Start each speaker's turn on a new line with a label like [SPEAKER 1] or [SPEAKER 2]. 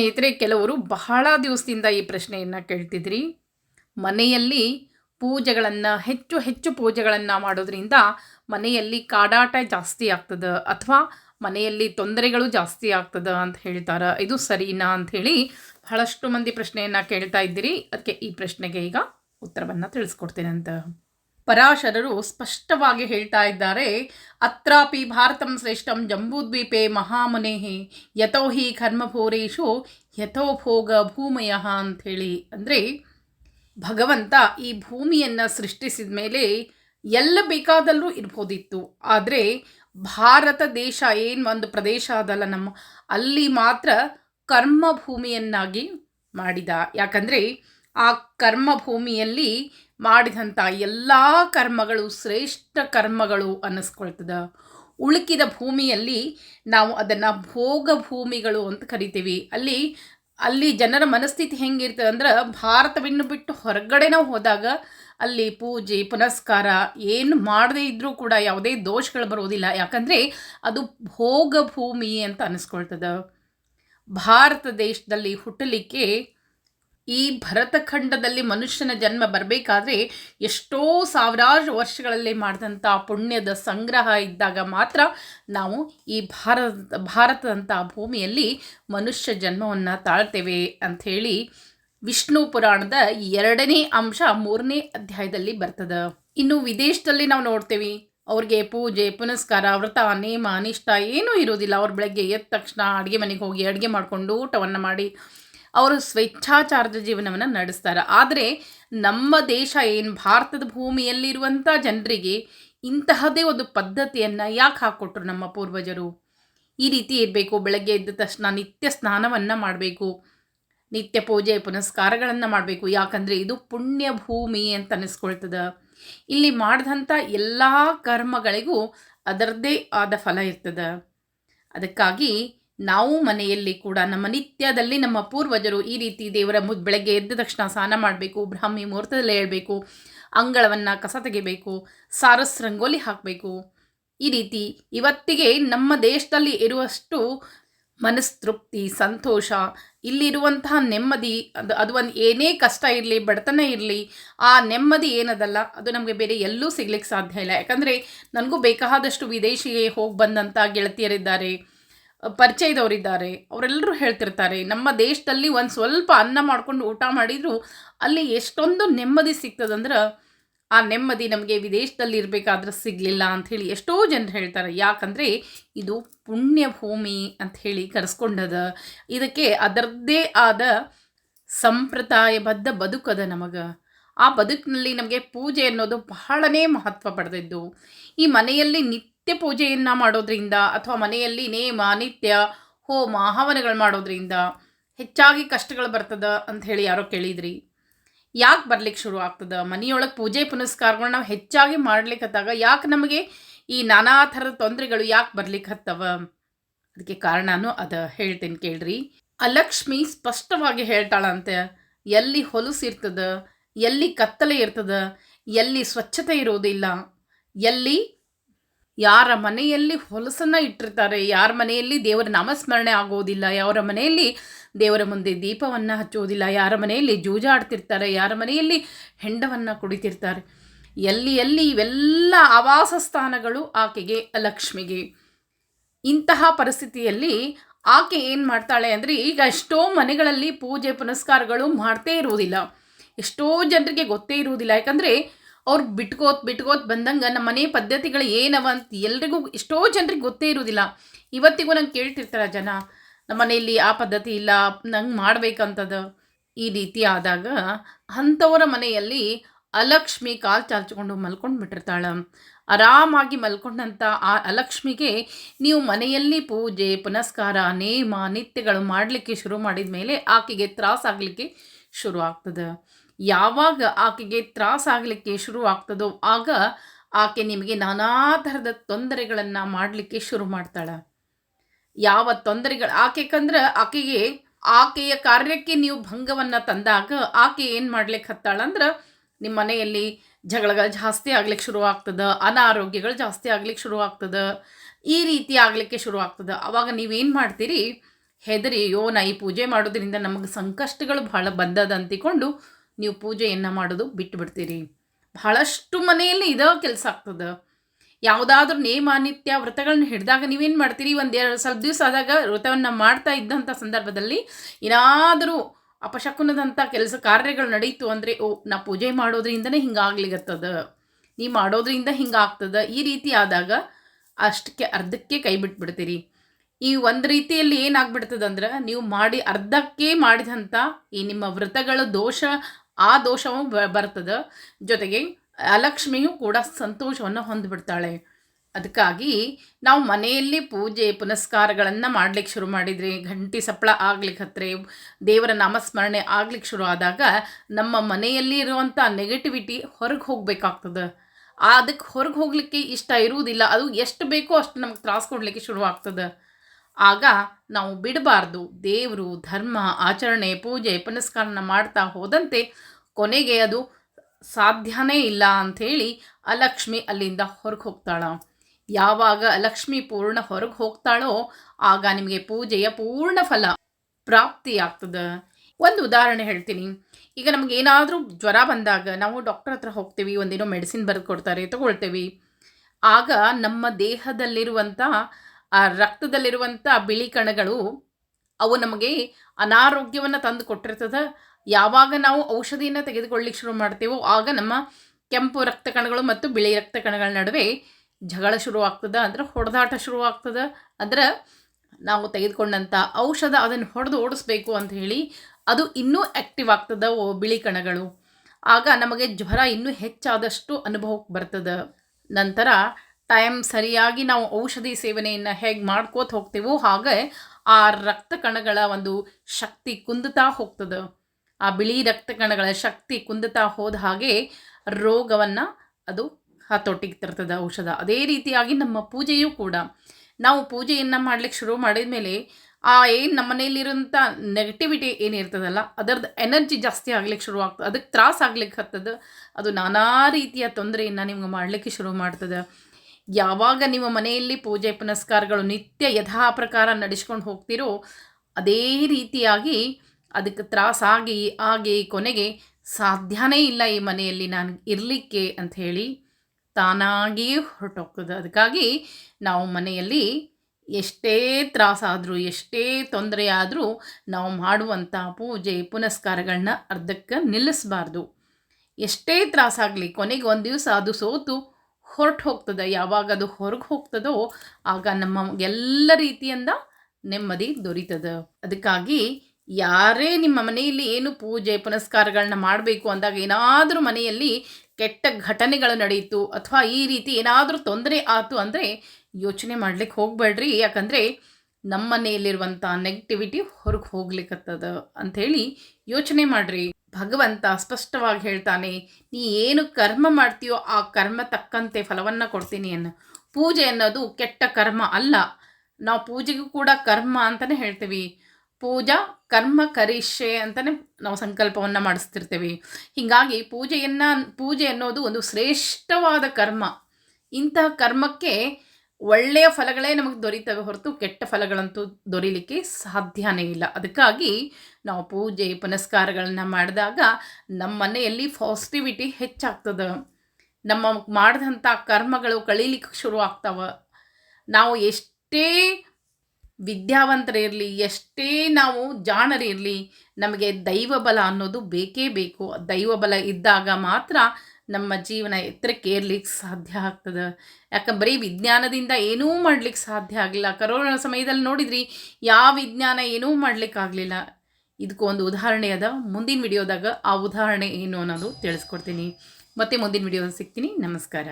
[SPEAKER 1] ಸ್ನೇಹಿತರೆ, ಕೆಲವರು ಬಹಳ ದಿವಸದಿಂದ ಈ ಪ್ರಶ್ನೆಯನ್ನು ಕೇಳ್ತಿದ್ರಿ. ಮನೆಯಲ್ಲಿ ಪೂಜೆಗಳನ್ನು, ಹೆಚ್ಚು ಹೆಚ್ಚು ಪೂಜೆಗಳನ್ನು ಮಾಡೋದ್ರಿಂದ ಮನೆಯಲ್ಲಿ ಕಾಡಾಟ ಜಾಸ್ತಿ ಆಗ್ತದೆ ಅಥವಾ ಮನೆಯಲ್ಲಿ ತೊಂದರೆಗಳು ಜಾಸ್ತಿ ಆಗ್ತದೆ ಅಂತ ಹೇಳ್ತಾರೆ. ಇದು ಸರಿನಾ ಅಂಥೇಳಿ ಬಹಳಷ್ಟು ಮಂದಿ ಪ್ರಶ್ನೆಯನ್ನು ಕೇಳ್ತಾ ಇದ್ದೀರಿ. ಅದಕ್ಕೆ ಈ ಪ್ರಶ್ನೆಗೆ ಈಗ ಉತ್ತರವನ್ನು ತಿಳಿಸ್ಕೊಡ್ತೇನೆ ಅಂತ ಪರಾಶರರು ಸ್ಪಷ್ಟವಾಗಿ ಹೇಳ್ತಾ ಇದ್ದಾರೆ, ಅತ್ರಾಪಿ ಭಾರತಂ ಶ್ರೇಷ್ಠಂ ಜಂಬೂದ್ವೀಪೆ ಮಹಾಮುನೇಹಿ ಯಥೋ ಹಿ ಕರ್ಮಭೋರೇಶು ಯಥೋ ಭೋಗ ಭೂಮಯ ಅಂಥೇಳಿ. ಅಂದರೆ ಭಗವಂತ ಈ ಭೂಮಿಯನ್ನು ಸೃಷ್ಟಿಸಿದ ಮೇಲೆ ಎಲ್ಲ ಬೇಕಾದಲ್ಲೂ ಇರ್ಬೋದಿತ್ತು. ಆದರೆ ಭಾರತ ದೇಶ ಏನು ಒಂದು ಪ್ರದೇಶ ಅದಲ್ಲ ನಮ್ಮ, ಅಲ್ಲಿ ಮಾತ್ರ ಕರ್ಮ ಭೂಮಿಯನ್ನಾಗಿ ಮಾಡಿದ. ಯಾಕಂದರೆ ಆ ಕರ್ಮ ಭೂಮಿಯಲ್ಲಿ ಮಾಡಿದಂಥ ಎಲ್ಲ ಕರ್ಮಗಳು ಶ್ರೇಷ್ಠ ಕರ್ಮಗಳು ಅನ್ನಿಸ್ಕೊಳ್ತದ. ಉಳುಕಿದ ಭೂಮಿಯಲ್ಲಿ ನಾವು ಅದನ್ನು ಭೋಗ ಭೂಮಿಗಳು ಅಂತ ಕರಿತೀವಿ. ಅಲ್ಲಿ ಅಲ್ಲಿ ಜನರ ಮನಸ್ಥಿತಿ ಹೆಂಗಿರ್ತದೆ ಅಂದ್ರೆ ಭಾರತವನ್ನು ಬಿಟ್ಟು ಹೊರಗಡೆ ನಾವು ಹೋದಾಗ ಅಲ್ಲಿ ಪೂಜೆ, ಪುನಸ್ಕಾರ ಏನು ಮಾಡದೇ ಇದ್ದರೂ ಕೂಡ ಯಾವುದೇ ದೋಷಗಳು ಬರೋದಿಲ್ಲ ಯಾಕಂದರೆ ಅದು ಭೋಗ ಭೂಮಿ ಅಂತ ಅನ್ನಿಸ್ಕೊಳ್ತದೆ. ಭಾರತ ದೇಶದಲ್ಲಿ ಹುಟ್ಟಲಿಕ್ಕೆ ಈ ಭರತಖಂಡದಲ್ಲಿ ಮನುಷ್ಯನ ಜನ್ಮ ಬರಬೇಕಾದ್ರೆ ಎಷ್ಟೋ ಸಾವಿರಾರು ವರ್ಷಗಳಲ್ಲಿ ಮಾಡಿದಂಥ ಪುಣ್ಯದ ಸಂಗ್ರಹ ಇದ್ದಾಗ ಮಾತ್ರ ನಾವು ಈ ಭಾರತ, ಭಾರತದಂಥ ಭೂಮಿಯಲ್ಲಿ ಮನುಷ್ಯ ಜನ್ಮವನ್ನು ತಾಳ್ತೇವೆ ಅಂಥೇಳಿ ವಿಷ್ಣು ಪುರಾಣದ ಎರಡನೇ ಅಂಶ ಮೂರನೇ ಅಧ್ಯಾಯದಲ್ಲಿ ಬರ್ತದೆ. ಇನ್ನು ವಿದೇಶದಲ್ಲಿ ನಾವು ನೋಡ್ತೇವೆ, ಅವ್ರಿಗೆ ಪೂಜೆ, ಪುನಸ್ಕಾರ, ವ್ರತ, ನೇಮ, ಅನಿಷ್ಟ ಏನೂ ಇರೋದಿಲ್ಲ ಅವ್ರು ಬೆಳಗ್ಗೆ ಎದ್ದ ತಕ್ಷಣ ಅಡುಗೆ ಮನೆಗೆ ಹೋಗಿ ಅಡುಗೆ ಮಾಡಿಕೊಂಡು ಊಟವನ್ನು ಮಾಡಿ ಅವರು ಸ್ವೇಚ್ಛಾಚಾರದ ಜೀವನವನ್ನು ನಡೆಸ್ತಾರೆ. ಆದರೆ ನಮ್ಮ ದೇಶ ಏನು ಭಾರತದ ಭೂಮಿಯಲ್ಲಿರುವಂಥ ಜನರಿಗೆ ಇಂತಹದೇ ಒಂದು ಪದ್ಧತಿಯನ್ನು ಯಾಕೆ ಹಾಕ್ಕೊಟ್ರು ನಮ್ಮ ಪೂರ್ವಜರು? ಈ ರೀತಿ ಇರಬೇಕು, ಬೆಳಗ್ಗೆ ಎದ್ದ ತಕ್ಷಣ ನಿತ್ಯ ಸ್ನಾನವನ್ನು ಮಾಡಬೇಕು, ನಿತ್ಯ ಪೂಜೆ ಪುನಸ್ಕಾರಗಳನ್ನು ಮಾಡಬೇಕು. ಯಾಕಂದರೆ ಇದು ಪುಣ್ಯ ಭೂಮಿ ಅಂತ ಅನ್ನಿಸ್ಕೊಳ್ತದೆ ಇಲ್ಲಿ ಮಾಡಿದಂಥ ಎಲ್ಲ ಕರ್ಮಗಳಿಗೂ ಅದರದ್ದೇ ಆದ ಫಲ ಇರ್ತದೆ. ಅದಕ್ಕಾಗಿ ನಾವು ಮನೆಯಲ್ಲಿ ಕೂಡ ನಮ್ಮ ನಿತ್ಯದಲ್ಲಿ ನಮ್ಮ ಪೂರ್ವಜರು ಈ ರೀತಿ ದೇವರ ಮುದ್ ಬೆಳಗ್ಗೆ ಎದ್ದ ತಕ್ಷಣ ಸ್ನಾನ ಮಾಡಬೇಕು, ಬ್ರಾಹ್ಮಿ ಮುಹೂರ್ತದಲ್ಲಿ ಹೇಳಬೇಕು, ಅಂಗಳವನ್ನು ಕಸ ತೆಗಿಬೇಕು, ಸಾರಸ್ ರಂಗೋಲಿ ಹಾಕಬೇಕು. ಈ ರೀತಿ ಇವತ್ತಿಗೆ ನಮ್ಮ ದೇಶದಲ್ಲಿ ಇರುವಷ್ಟು ಮನಸ್ತೃಪ್ತಿ, ಸಂತೋಷ, ಇಲ್ಲಿರುವಂತಹ ನೆಮ್ಮದಿ, ಅದು ಅದು ಒಂದು ಏನೇ ಕಷ್ಟ ಇರಲಿ, ಬಡತನ ಇರಲಿ, ಆ ನೆಮ್ಮದಿ ಏನದಲ್ಲ, ಅದು ನಮಗೆ ಬೇರೆ ಎಲ್ಲೂ ಸಿಗ್ಲಿಕ್ಕೆ ಸಾಧ್ಯ ಇಲ್ಲ. ಯಾಕಂದರೆ ನನಗೂ ಬೇಕಾದಷ್ಟು ವಿದೇಶಿಗೆ ಹೋಗಿ ಬಂದಂಥ ಗೆಳತಿಯರಿದ್ದಾರೆ. ಪರಿಚಯದವರಿದ್ದಾರೆ. ಅವರೆಲ್ಲರೂ ಹೇಳ್ತಿರ್ತಾರೆ, ನಮ್ಮ ದೇಶದಲ್ಲಿ ಒಂದು ಸ್ವಲ್ಪ ಅನ್ನ ಮಾಡ್ಕೊಂಡು ಊಟ ಮಾಡಿದರೂ ಅಲ್ಲಿ ಎಷ್ಟೊಂದು ನೆಮ್ಮದಿ ಸಿಗ್ತದಂದ್ರೆ ಆ ನೆಮ್ಮದಿ ನಮಗೆ ವಿದೇಶದಲ್ಲಿ ಇರಬೇಕಾದ್ರೆ ಸಿಗಲಿಲ್ಲ ಅಂಥೇಳಿ ಎಷ್ಟೋ ಜನರು ಹೇಳ್ತಾರೆ. ಯಾಕಂದರೆ ಇದು ಪುಣ್ಯಭೂಮಿ ಹೇಳಿ ಕರೆಸ್ಕೊಂಡದ. ಇದಕ್ಕೆ ಅದರದ್ದೇ ಆದ ಸಂಪ್ರದಾಯಬದ್ಧ ಬದುಕದ ನಮಗೆ. ಆ ಬದುಕಿನಲ್ಲಿ ನಮಗೆ ಪೂಜೆ ಅನ್ನೋದು ಬಹಳನೇ ಮಹತ್ವ ಪಡೆದಿದ್ದು. ಈ ಮನೆಯಲ್ಲಿ ನಿತ್ಯ ಪೂಜೆಯನ್ನು ಮಾಡೋದ್ರಿಂದ ಅಥವಾ ಮನೆಯಲ್ಲಿ ನೇಮ, ನಿತ್ಯ, ಹೋಮ, ಹವನಗಳು ಮಾಡೋದ್ರಿಂದ ಹೆಚ್ಚಾಗಿ ಕಷ್ಟಗಳು ಬರ್ತದ ಅಂತ ಹೇಳಿ ಯಾರೋ ಕೇಳಿದ್ರಿ. ಯಾಕೆ ಬರ್ಲಿಕ್ಕೆ ಶುರು ಆಗ್ತದೆ? ಮನೆಯೊಳಗೆ ಪೂಜೆ ಪುನಸ್ಕಾರಗಳು ನಾವು ಹೆಚ್ಚಾಗಿ ಮಾಡ್ಲಿಕ್ಕತ್ತಾಗ ಯಾಕೆ ನಮಗೆ ಈ ನಾನಾ ಥರದ ತೊಂದರೆಗಳು ಯಾಕೆ ಬರ್ಲಿಕ್ಕೆ ಹತ್ತವ? ಅದಕ್ಕೆ ಕಾರಣನೂ ಅದ ಹೇಳ್ತೇನೆ ಕೇಳ್ರಿ. ಅಲಕ್ಷ್ಮಿ ಸ್ಪಷ್ಟವಾಗಿ ಹೇಳ್ತಾಳಂತೆ, ಎಲ್ಲಿ ಹೊಲಸು ಇರ್ತದ? ಎಲ್ಲಿ ಕತ್ತಲೆ ಇರ್ತದ? ಎಲ್ಲಿ ಸ್ವಚ್ಛತೆ ಇರೋದಿಲ್ಲ? ಎಲ್ಲಿ ಯಾರ ಮನೆಯಲ್ಲಿ ಹೊಲಸನ್ನು ಇಟ್ಟಿರ್ತಾರೆ, ಯಾರ ಮನೆಯಲ್ಲಿ ದೇವರ ನಾಮಸ್ಮರಣೆ ಆಗೋದಿಲ್ಲ, ಯಾರ ಮನೆಯಲ್ಲಿ ದೇವರ ಮುಂದೆ ದೀಪವನ್ನು ಹಚ್ಚೋದಿಲ್ಲ, ಯಾರ ಮನೆಯಲ್ಲಿ ಜೂಜಾಡ್ತಿರ್ತಾರೆ, ಯಾರ ಮನೆಯಲ್ಲಿ ಹೆಂಡವನ್ನು ಕುಡಿತಿರ್ತಾರೆ. ಎಲ್ಲಿ ಎಲ್ಲಿ ಇವೆಲ್ಲ ಆವಾಸ ಸ್ಥಾನಗಳು ಆಕೆಗೆ, ಲಕ್ಷ್ಮಿಗೆ. ಇಂತಹ ಪರಿಸ್ಥಿತಿಯಲ್ಲಿ ಆಕೆ ಏನು ಮಾಡ್ತಾಳೆ ಅಂದರೆ, ಈಗ ಎಷ್ಟೋ ಮನೆಗಳಲ್ಲಿ ಪೂಜೆ ಪುನಸ್ಕಾರಗಳು ಮಾಡ್ತೇ ಇರುವುದಿಲ್ಲ. ಎಷ್ಟೋ ಜನರಿಗೆ ಗೊತ್ತೇ ಇರುವುದಿಲ್ಲ. ಯಾಕಂದರೆ ಅವ್ರು ಬಿಟ್ಕೋತ್ ಬಿಟ್ಕೋತ್ ಬಂದಂಗೆ ನಮ್ಮ ಮನೆ ಪದ್ಧತಿಗಳು ಏನವ ಅಂತ ಎಲ್ರಿಗೂ ಎಷ್ಟೋ ಜನರಿಗೆ ಗೊತ್ತೇ ಇರೋದಿಲ್ಲ. ಇವತ್ತಿಗೂ ನಂಗೆ ಕೇಳ್ತಿರ್ತಾರೆ ಜನ, ನಮ್ಮ ಮನೆಯಲ್ಲಿ ಆ ಪದ್ಧತಿ ಇಲ್ಲ, ನಂಗೆ ಮಾಡ್ಬೇಕಂತದ ಈ ರೀತಿ ಆದಾಗ ಅಂಥವರ ಮನೆಯಲ್ಲಿ ಅಲಕ್ಷ್ಮಿ ಕಾಲು ಚಾಲ್ಚಿಕೊಂಡು ಮಲ್ಕೊಂಡು ಬಿಟ್ಟಿರ್ತಾಳೆ. ಆರಾಮಾಗಿ ಮಲ್ಕೊಂಡಂಥ ಆ ಅಲಕ್ಷ್ಮಿಗೆ ನೀವು ಮನೆಯಲ್ಲಿ ಪೂಜೆ, ಪುನಸ್ಕಾರ, ನೇಮ, ನಿತ್ಯಗಳು ಮಾಡಲಿಕ್ಕೆ ಶುರು ಮಾಡಿದ ಮೇಲೆ ಆಕೆಗೆ ತ್ರಾಸಾಗಲಿಕ್ಕೆ ಶುರು ಆಗ್ತದೆ. ಯಾವಾಗ ಆಕೆಗೆ ತ್ರಾಸಾಗಲಿಕ್ಕೆ ಶುರು ಆಗ್ತದೋ ಆಗ ಆಕೆ ನಿಮಗೆ ನಾನಾ ಥರದ ತೊಂದರೆಗಳನ್ನು ಮಾಡಲಿಕ್ಕೆ ಶುರು ಮಾಡ್ತಾಳೆ. ಯಾವ ತೊಂದರೆಗಳು ಆಕೆಕಂದ್ರೆ ಆಕೆಗೆ ಆಕೆಯ ಕಾರ್ಯಕ್ಕೆ ನೀವು ಭಂಗವನ್ನು ತಂದಾಗ ಆಕೆ ಏನು ಮಾಡ್ಲಿಕ್ಕೆ ಹತ್ತಾಳಂದ್ರೆ ನಿಮ್ಮ ಮನೆಯಲ್ಲಿ ಜಗಳಗಳು ಜಾಸ್ತಿ ಆಗ್ಲಿಕ್ಕೆ ಶುರು ಆಗ್ತದೆ ಅನಾರೋಗ್ಯಗಳು ಜಾಸ್ತಿ ಆಗ್ಲಿಕ್ಕೆ ಶುರು ಆಗ್ತದೆ ಈ ರೀತಿ ಆಗಲಿಕ್ಕೆ ಶುರು ಆಗ್ತದೆ ಅವಾಗ ನೀವೇನು ಮಾಡ್ತೀರಿ? ಹೆದರಿ, ಅಯ್ಯೋ ನಾ ಪೂಜೆ ಮಾಡೋದ್ರಿಂದ ನಮಗೆ ಸಂಕಷ್ಟಗಳು ಬಹಳ ಬಂದದ ಅಂತಿಕೊಂಡು ನೀವು ಪೂಜೆಯನ್ನು ಮಾಡೋದು ಬಿಟ್ಟು ಬಿಡ್ತೀರಿ ಬಹಳಷ್ಟು ಮನೆಯಲ್ಲಿ ಇದೇ ಕೆಲಸ ಆಗ್ತದೆ. ಯಾವುದಾದ್ರೂ ನೇಮ, ನಿತ್ಯ ವ್ರತಗಳನ್ನ ಹಿಡಿದಾಗ ನೀವೇನು ಮಾಡ್ತೀರಿ? ಒಂದು ಎರಡು ಸ್ವಲ್ಪ ದಿವಸ ಆದಾಗ ವ್ರತವನ್ನು ಮಾಡ್ತಾ ಇದ್ದಂಥ ಸಂದರ್ಭದಲ್ಲಿ ಏನಾದರೂ ಅಪಶಕುನದಂಥ ಕೆಲಸ ಕಾರ್ಯಗಳು ನಡೀತು ಅಂದರೆ, ಓ, ನಾ ಪೂಜೆ ಮಾಡೋದ್ರಿಂದನೇ ಹಿಂಗಾಗ್ಲಿಗತ್ತದ ನೀ ಮಾಡೋದ್ರಿಂದ ಹಿಂಗಾಗ್ತದ. ಈ ರೀತಿ ಆದಾಗ ಅಷ್ಟಕ್ಕೆ ಅರ್ಧಕ್ಕೆ ಕೈ ಬಿಟ್ಬಿಡ್ತೀರಿ. ಈ ಒಂದು ರೀತಿಯಲ್ಲಿ ಏನಾಗ್ಬಿಡ್ತದಂದ್ರೆ, ನೀವು ಮಾಡಿ ಅರ್ಧಕ್ಕೆ ಮಾಡಿದಂಥ ಈ ನಿಮ್ಮ ವ್ರತಗಳ ದೋಷ ಆ ದೋಷವೂ ಬರ್ತದೆ. ಜೊತೆಗೆ ಅಲಕ್ಷ್ಮಿಯೂ ಕೂಡ ಸಂತೋಷವನ್ನು ಹೊಂದ್ಬಿಡ್ತಾಳೆ. ಅದಕ್ಕಾಗಿ ನಾವು ಮನೆಯಲ್ಲಿ ಪೂಜೆ, ಪುನಸ್ಕಾರಗಳನ್ನು ಮಾಡ್ಲಿಕ್ಕೆ ಶುರು ಮಾಡಿದರೆ, ಘಂಟಿ ಸಪ್ಪಳ ಆಗ್ಲಿಕ್ಕೆ ಹತ್ರ, ದೇವರ ನಾಮಸ್ಮರಣೆ ಆಗ್ಲಿಕ್ಕೆ ಶುರು ಆದಾಗ ನಮ್ಮ ಮನೆಯಲ್ಲಿ ಇರುವಂಥ ನೆಗೆಟಿವಿಟಿ ಹೊರಗೆ ಹೋಗಬೇಕಾಗ್ತದೆ. ಅದಕ್ಕೆ ಹೊರಗೆ ಹೋಗಲಿಕ್ಕೆ ಇಷ್ಟ ಇರುವುದಿಲ್ಲ. ಅದು ಎಷ್ಟು ಬೇಕೋ ಅಷ್ಟು ನಮಗೆ ತ್ರಾಸ ಕೊಡಲಿಕ್ಕೆ ಶುರು ಆಗ್ತದೆ. ಆಗ ನಾವು ಬಿಡಬಾರ್ದು. ದೇವರು, ಧರ್ಮ, ಆಚರಣೆ, ಪೂಜೆ, ಪುನಸ್ಕಾರನ ಮಾಡ್ತಾ ಹೋದಂತೆ ಕೊನೆಗೆ ಅದು ಸಾಧ್ಯನೇ ಇಲ್ಲ ಅಂಥೇಳಿ ಅಲಕ್ಷ್ಮಿ ಅಲ್ಲಿಂದ ಹೊರಗೆ ಹೋಗ್ತಾಳ. ಯಾವಾಗ ಅಲಕ್ಷ್ಮಿ ಪೂರ್ಣ ಹೊರಗೆ ಹೋಗ್ತಾಳೋ ಆಗ ನಿಮಗೆ ಪೂಜೆಯ ಪೂರ್ಣ ಫಲ ಪ್ರಾಪ್ತಿಯಾಗ್ತದೆ. ಒಂದು ಉದಾಹರಣೆ ಹೇಳ್ತೀನಿ. ಈಗ ನಮ್ಗೆ ಏನಾದರೂ ಜ್ವರ ಬಂದಾಗ ನಾವು ಡಾಕ್ಟರ್ ಹತ್ರ ಹೋಗ್ತೀವಿ, ಒಂದೇನೋ ಮೆಡಿಸಿನ್ ಬರೆದು ಕೊಡ್ತಾರೆ, ತಗೊಳ್ತೇವೆ. ಆಗ ನಮ್ಮ ದೇಹದಲ್ಲಿರುವಂಥ ಆ ರಕ್ತದಲ್ಲಿರುವಂಥ ಬಿಳಿ ಕಣಗಳು ಅವು ನಮಗೆ ಅನಾರೋಗ್ಯವನ್ನು ತಂದು ಕೊಟ್ಟಿರ್ತದೆ. ಯಾವಾಗ ನಾವು ಔಷಧಿಯನ್ನು ತೆಗೆದುಕೊಳ್ಳಿಕ್ಕೆ ಶುರು ಮಾಡ್ತೇವೋ ಆಗ ನಮ್ಮ ಕೆಂಪು ರಕ್ತ ಕಣಗಳು ಮತ್ತು ಬಿಳಿ ರಕ್ತ ಕಣಗಳ ನಡುವೆ ಜಗಳ ಶುರುವಾಗ್ತದೆ, ಅಂದ್ರೆ ಹೊಡೆದಾಟ ಶುರುವಾಗ್ತದೆ. ಅಂದ್ರೆ ನಾವು ತೆಗೆದುಕೊಂಡಂಥ ಔಷಧ ಅದನ್ನು ಹೊಡೆದು ಓಡಿಸ್ಬೇಕು ಅಂತ ಹೇಳಿ ಅದು ಇನ್ನೂ ಆ್ಯಕ್ಟಿವ್ ಆಗ್ತದೆ ಬಿಳಿ ಕಣಗಳು. ಆಗ ನಮಗೆ ಜ್ವರ ಇನ್ನೂ ಹೆಚ್ಚಾದಷ್ಟು ಅನುಭವಕ್ಕೆ ಬರ್ತದೆ. ನಂತರ ಟೈಮ್ ಸರಿಯಾಗಿ ನಾವು ಔಷಧಿ ಸೇವನೆಯನ್ನು ಹೇಗೆ ಮಾಡ್ಕೋತ ಹೋಗ್ತೀವೋ ಹಾಗೆ ಆ ರಕ್ತ ಕಣಗಳ ಒಂದು ಶಕ್ತಿ ಕುಂದುತ್ತಾ ಹೋಗ್ತದೆ. ಆ ಬಿಳಿ ರಕ್ತ ಕಣಗಳ ಶಕ್ತಿ ಕುಂದುತ್ತಾ ಹೋದ ಹಾಗೆ ರೋಗವನ್ನು ಅದು ಹತೋಟಿಗೆ ತರ್ತದೆ ಔಷಧ. ಅದೇ ರೀತಿಯಾಗಿ ನಮ್ಮ ಪೂಜೆಯೂ ಕೂಡ. ನಾವು ಪೂಜೆಯನ್ನು ಮಾಡ್ಲಿಕ್ಕೆ ಶುರು ಮಾಡಿದ ಮೇಲೆ ಆ ಏನು ನಮ್ಮ ಮನೆಯಲ್ಲಿರುವಂಥ ನೆಗೆಟಿವಿಟಿ ಏನಿರ್ತದಲ್ಲ ಅದರದ್ದು ಎನರ್ಜಿ ಜಾಸ್ತಿ ಆಗ್ಲಿಕ್ಕೆ ಶುರು ಆಗ್ತದೆ. ಅದಕ್ಕೆ ತ್ರಾಸ ಆಗ್ಲಿಕ್ಕೆ ಹತ್ತದ. ಅದು ನಾನಾ ರೀತಿಯ ತೊಂದರೆಯನ್ನು ನಿಮ್ಗೆ ಮಾಡಲಿಕ್ಕೆ ಶುರು ಮಾಡ್ತದೆ. ಯಾವಾಗ ನಿಮ್ಮ ಮನೆಯಲ್ಲಿ ಪೂಜೆ ಪುನಸ್ಕಾರಗಳು ನಿತ್ಯ ಯಥಾ ಪ್ರಕಾರ ನಡೆಸ್ಕೊಂಡು ಹೋಗ್ತಿರೋ ಅದೇ ರೀತಿಯಾಗಿ ಅದಕ್ಕೆ ತ್ರಾಸಾಗಿ ಆಗಿ ಕೊನೆಗೆ ಸಾಧ್ಯನೇ ಇಲ್ಲ ಈ ಮನೆಯಲ್ಲಿ ನಾನು ಇರಲಿಕ್ಕೆ ಹೇಳಿ ತಾನಾಗಿಯೇ ಹೊರಟೋಗ್ತದೆ. ಅದಕ್ಕಾಗಿ ನಾವು ಮನೆಯಲ್ಲಿ ಎಷ್ಟೇ ತ್ರಾಸಾದರೂ ಎಷ್ಟೇ ತೊಂದರೆ ಆದರೂ ನಾವು ಮಾಡುವಂಥ ಪೂಜೆ ಪುನಸ್ಕಾರಗಳನ್ನ ಅರ್ಧಕ್ಕೆ ನಿಲ್ಲಿಸಬಾರ್ದು. ಎಷ್ಟೇ ತ್ರಾಸಾಗಲಿ ಕೊನೆಗೆ ಒಂದು ದಿವಸ ಅದು ಸೋತು ಹೊರಟು ಹೋಗ್ತದೆ ಯಾವಾಗ ಅದು ಹೊರಗೆ ಹೋಗ್ತದೋ ಆಗ ನಮ್ಮ ಎಲ್ಲ ರೀತಿಯಿಂದ ನೆಮ್ಮದಿ ದೊರೀತದೆ. ಅದಕ್ಕಾಗಿ ಯಾರೇ ನಿಮ್ಮ ಮನೆಯಲ್ಲಿ ಏನು ಪೂಜೆ ಪುನಸ್ಕಾರಗಳನ್ನ ಮಾಡಬೇಕು ಅಂದಾಗ ಏನಾದರೂ ಮನೆಯಲ್ಲಿ ಕೆಟ್ಟ ಘಟನೆಗಳು ನಡೆಯಿತು ಅಥವಾ ಈ ರೀತಿ ಏನಾದರೂ ತೊಂದರೆ ಆಯಿತು ಅಂದರೆ ಯೋಚನೆ ಮಾಡ್ಲಿಕ್ಕೆ ಹೋಗಬೇಡ್ರಿ. ಯಾಕಂದರೆ ನಮ್ಮ ಮನೆಯಲ್ಲಿರುವಂಥ ನೆಗೆಟಿವಿಟಿ ಹೊರಗೆ ಹೋಗ್ಲಿಕ್ಕತ್ತದ ಅಂಥೇಳಿ ಯೋಚನೆ ಮಾಡಿರಿ. ಭಗವಂತ ಸ್ಪಷ್ಟವಾಗಿ ಹೇಳ್ತಾನೆ, ನೀ ಏನು ಕರ್ಮ ಮಾಡ್ತೀಯೋ ಆ ಕರ್ಮ ತಕ್ಕಂತೆ ಫಲವನ್ನು ಕೊಡ್ತೀನಿ ಅನ್ನೋ. ಪೂಜೆ ಅನ್ನೋದು ಕೆಟ್ಟ ಕರ್ಮ ಅಲ್ಲ. ನಾವು ಪೂಜೆಗೂ ಕೂಡ ಕರ್ಮ ಅಂತಲೇ ಹೇಳ್ತೀವಿ. ಪೂಜಾ ಕರ್ಮ ಕರಿಷೆ ಅಂತಲೇ ನಾವು ಸಂಕಲ್ಪವನ್ನು ಮಾಡಿಸ್ತಿರ್ತೀವಿ. ಹೀಗಾಗಿ ಪೂಜೆಯನ್ನು, ಪೂಜೆ ಅನ್ನೋದು ಒಂದು ಶ್ರೇಷ್ಠವಾದ ಕರ್ಮ. ಇಂತಹ ಕರ್ಮಕ್ಕೆ ಒಳ್ಳೆಯ ಫಲಗಳೇ ನಮಗೆ ದೊರೀತವೆ ಹೊರತು ಕೆಟ್ಟ ಫಲಗಳಂತೂ ದೊರೀಲಿಕ್ಕೆ ಸಾಧ್ಯನೇ ಇಲ್ಲ. ಅದಕ್ಕಾಗಿ ನಾವು ಪೂಜೆ, ಪುನಸ್ಕಾರಗಳನ್ನು ಮಾಡಿದಾಗ ನಮ್ಮ ಮನೆಯಲ್ಲಿ ಪಾಸಿಟಿವಿಟಿ ಹೆಚ್ಚಾಗ್ತದೆ. ನಮ್ಮ ಮಾಡಿದಂಥ ಕರ್ಮಗಳು ಕಳೀಲಿಕ್ಕೆ ಶುರು ಆಗ್ತಾವೆ. ನಾವು ಎಷ್ಟೇ ವಿದ್ಯಾವಂತರಿರಲಿ, ಎಷ್ಟೇ ನಾವು ಜಾಣರಿರಲಿ, ನಮಗೆ ದೈವ ಬಲ ಅನ್ನೋದು ಬೇಕೇ ಬೇಕು. ದೈವ ಬಲ ಇದ್ದಾಗ ಮಾತ್ರ ನಮ್ಮ ಜೀವನ ಎತ್ತರಕ್ಕೆ ಏರ್ಲಿಕ್ಕೆ ಸಾಧ್ಯ ಆಗ್ತದೆ. ಯಾಕೆ ಬರೀ ವಿಜ್ಞಾನದಿಂದ ಏನೂ ಮಾಡ್ಲಿಕ್ಕೆ ಸಾಧ್ಯ ಆಗಲಿಲ್ಲ. ಕರೋನಾ ಸಮಯದಲ್ಲಿ ನೋಡಿದ್ರಿ, ಯಾವ ವಿಜ್ಞಾನ ಏನೂ ಮಾಡ್ಲಿಕ್ಕೆ ಆಗಲಿಲ್ಲ. ಇದಕ್ಕೂ ಒಂದು ಉದಾಹರಣೆ ಅದ. ಮುಂದಿನ ವಿಡಿಯೋದಾಗ ಆ ಉದಾಹರಣೆ ಏನು ಅನ್ನೋದು ತಿಳಿಸ್ಕೊಡ್ತೀನಿ. ಮತ್ತೆ ಮುಂದಿನ ವಿಡಿಯೋದಲ್ಲಿ ಸಿಗ್ತೀನಿ. ನಮಸ್ಕಾರ.